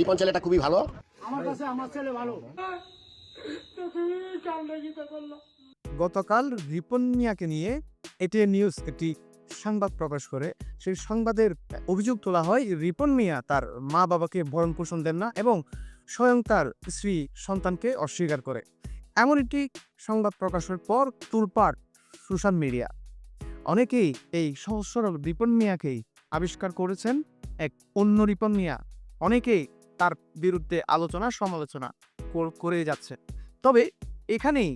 রিপন ছেলেটা খুবই ভালো। আমার কাছে আমার ছেলে ভালো। গতকাল রিপন মিয়াকে নিয়ে এটিএন নিউজ একটি সংবাদ প্রকাশ করে। সেই সংবাদের অভিযোগ তোলা হয় রিপন মিয়া তার মা বাবাকে ভরণ পোষণ দেন না এবং স্বয়ং তার স্ত্রী সন্তানকে অস্বীকার করে। এমন একটি সংবাদ প্রকাশের পর তুলপাট সোশ্যাল মিডিয়া। অনেকেই এই সহজ সরল রিপন মিয়াকেই আবিষ্কার করেছেন এক অন্য রিপন মিয়া। অনেকেই তার বিরুদ্ধে আলোচনা সমালোচনা করে যাচ্ছে। তবে এখানেই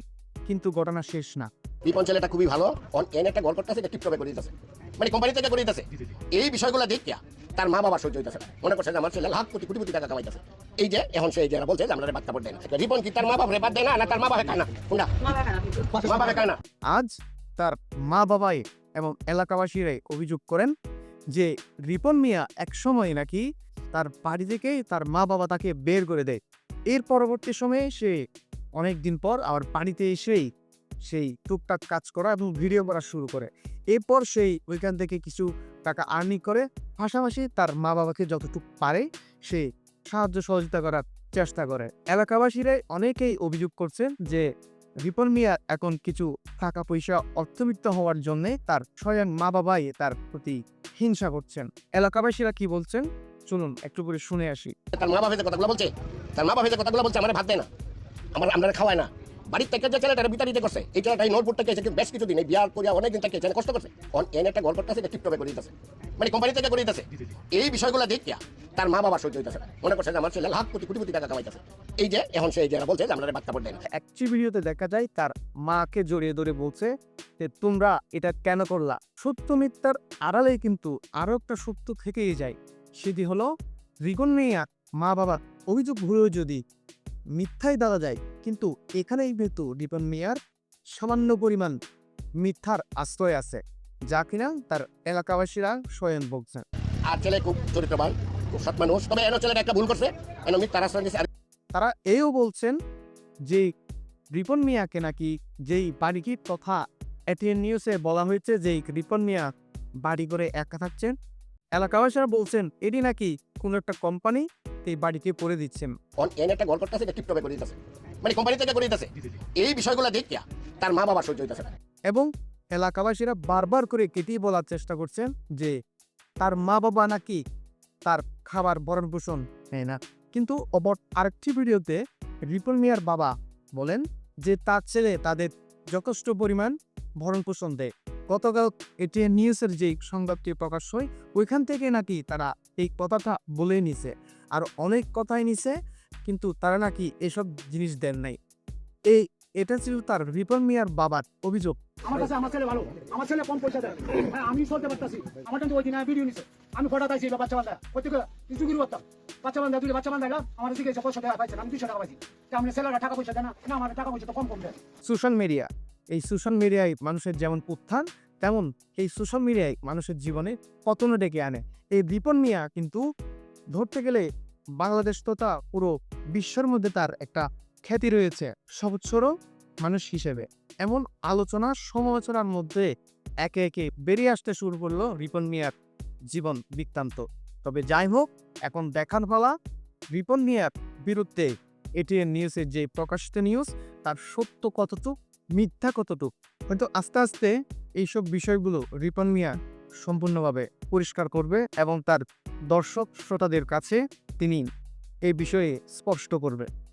কিন্তু ঘটনা শেষ না। রিপন ছেলেটা খুবই ভালো। অন এনে একটা গল্প করতেছে এটা টিপটপে করে দিতেছে। মানে কোম্পানি থেকে করে দিতেছে। এই বিষয়গুলো দেখিয়া তার মা বাবা সহ্য হইতেছে মনে করছে যে আমার ছেলে লাখ কোটি কোটি কোটি টাকা কামাইতেছে। এই যে এখন সে এই যে বলছে যে আমরা বাদ কাপড় দেয় না। রিপন কি তার মা বাবা বাদ দেয় না না তার মা বাবা খায় না? কোনটা? মা বাবা খায় না। আজ তার মা বাবাই এবং এলাকাবাসীরাই অভিযোগ করেন যে রিপন মিয়া একসময় নাকি তার বাড়ি থেকে তার মা বাবা তাকে বের করে দেয়। এর পরবর্তী সময়ে সে অনেক দিন পর আবার বাড়িতে এসেই সেই টুকটাক কাজ করা এবং ভিডিও করা শুরু করে। এরপর সেই ওইখান থেকে কিছু টাকা আর্নিং করে। পাশাপাশি তার মা বাবাকে যতটুকু পারে সে সাহায্য সহযোগিতা করার চেষ্টা করে। এলাকাবাসীরাই অনেকেই অভিযোগ করছেন যে রিপন মিয়া এখন কিছু টাকা পয়সা অর্থবিত্ত হওয়ার জন্যে তার স্বয়ং মা বাবাই তার প্রতি হিংসা করছেন। এলাকাবাসীরা কি বলছেন? শুনুন একটু করে শুনে আসি। তার মা বাবা যে কথাগুলো বলছে তার মা বাবা যে কথাগুলো বলছে আমার ভাত দেয় না। আমার আমরা খাওয়ায় না। বাড়ির থেকে যে ছেলেটা বিতাড়িত করছে এই ছেলেটা এই নোটপুর থেকে এসে বেশ কিছুদিন এই বিয়ার করিয়া অনেকদিন থেকে এখানে কষ্ট করছে। অন এনে একটা গল্প করতেছে এটা টিপটপে করে দিতেছে। মানে কোম্পানি থেকে করে দিতেছে। এই বিষয়গুলো দেখিয়া তার মা বাবা সহ্য হইতেছে মনে করছে যে আমার ছেলে লাখ কোটি কোটি কোটি টাকা কামাইতেছে। এই যে এখন সে এই যে বলছে যে আমরা বাদ কাপড় দেয় না একটি ভিডিওতে দেখা যায় তার মাকে জড়িয়ে ধরে বলছে যে তোমরা এটা কেন করলা? সত্য মিথ্যার আড়ালে কিন্তু আরও একটা সত্য থেকেই যায়। সেটি হলো রিগন মিয়ার মা বাবার অভিযোগ ভুলেও যদি মিথ্যাই দাদা যায় কিন্তু এখানেই কিন্তু রিপন মিয়ার সামান্য পরিমাণ মিথ্যার আশ্রয় আছে যা কিনা তার এলাকাবাসীরা স্বয়ং বলছেন। আর ছেলে খুব চরিত্রবান খুব সৎ মানুষ। তবে এনো ছেলেটা একটা ভুল করছে এনো মিথ্যার আশ্রয় তারা এও বলছেন যে রিপন মিয়াকে নাকি যেই বাড়িটির তথা এটিএন নিউজে বলা হয়েছে যে রিপন মিয়া বাড়ি করে একা থাকছেন এলাকাবাসীরা বলছেন এটি নাকি কোনো একটা কোম্পানি এই বাড়িকে পড়ে দিচ্ছেন? একটা গল্প করতেছে করে দিতেছে। মানে কোম্পানি থেকে করে দিতেছে। এই বিষয়গুলো দেখিয়া তার মা বাবা সহ্য হইতেছে এবং এলাকাবাসীরা বারবার করে কেটেই বলার চেষ্টা করছেন যে তার মা বাবা নাকি তার খাবার ভরণ পোষণ নেয় না। কিন্তু অপর আরেকটি ভিডিওতে রিপন মিয়ার বাবা বলেন যে তার ছেলে তাদের যথেষ্ট পরিমাণ ভরণ পোষণ দেয়। গতকাল এটি নিউজের যে সংবাদটি প্রকাশ হয় ওইখান থেকে নাকি তারা এই কথাটা বলে নিছে। আর অনেক কথাই নিছে কিন্তু তারা নাকি এসব জিনিস দেন নাই। এই এটা ছিল তার রিপন মিয়ার বাবার অভিযোগ। আমার কাছে আমার ছেলে ভালো। আমার ছেলে কম পয়সা দেয়। হ্যাঁ আমি চলতে পারতাছি। আমার কিন্তু ওই দিন ভিডিও নিছে। আমি ফটো তাইছি এবার বাচ্চা বান্ধা। কিছু কিছু করতাম বাচ্চা বান্ধা তুই বাচ্চা বান্ধা আমার দিকে পয়সা দেওয়া পাইছে আমি দুশো টাকা পাইছি। তা ছেলেরা টাকা পয়সা দেয় না? না আমার টাকা পয়সা তো কম কম দেয়। Social media. এই সোশ্যাল মিডিয়ায় মানুষের যেমন উত্থান, তেমন এই সোশ্যাল মিডিয়ায় মানুষের জীবনে পতনও ডেকে আনে। এই রিপন মিয়া কিন্তু ধরতে গেলে বাংলাদেশ তথা পুরো বিশ্বের মধ্যে তার একটা খ্যাতি রয়েছে সবচর মানুষ হিসেবে। এমন আলোচনা সমালোচনার মধ্যে একে একে বেরিয়ে আসতে শুরু করল রিপন মিয়ার জীবন বৃত্তান্ত। তবে যাই হোক, এখন দেখার পালা রিপন মিয়ার বিরুদ্ধে এটিএন নিউজের যে প্রকাশিত নিউজ তার সত্য কতটুক মিথ্যা কতটুক? হয়তো আস্তে আস্তে এইসব বিষয়গুলো রিপন মিয়া সম্পূর্ণভাবে পরিষ্কার করবে এবং তার দর্শক শ্রোতাদের কাছে তিনি এই বিষয়ে স্পষ্ট করবে।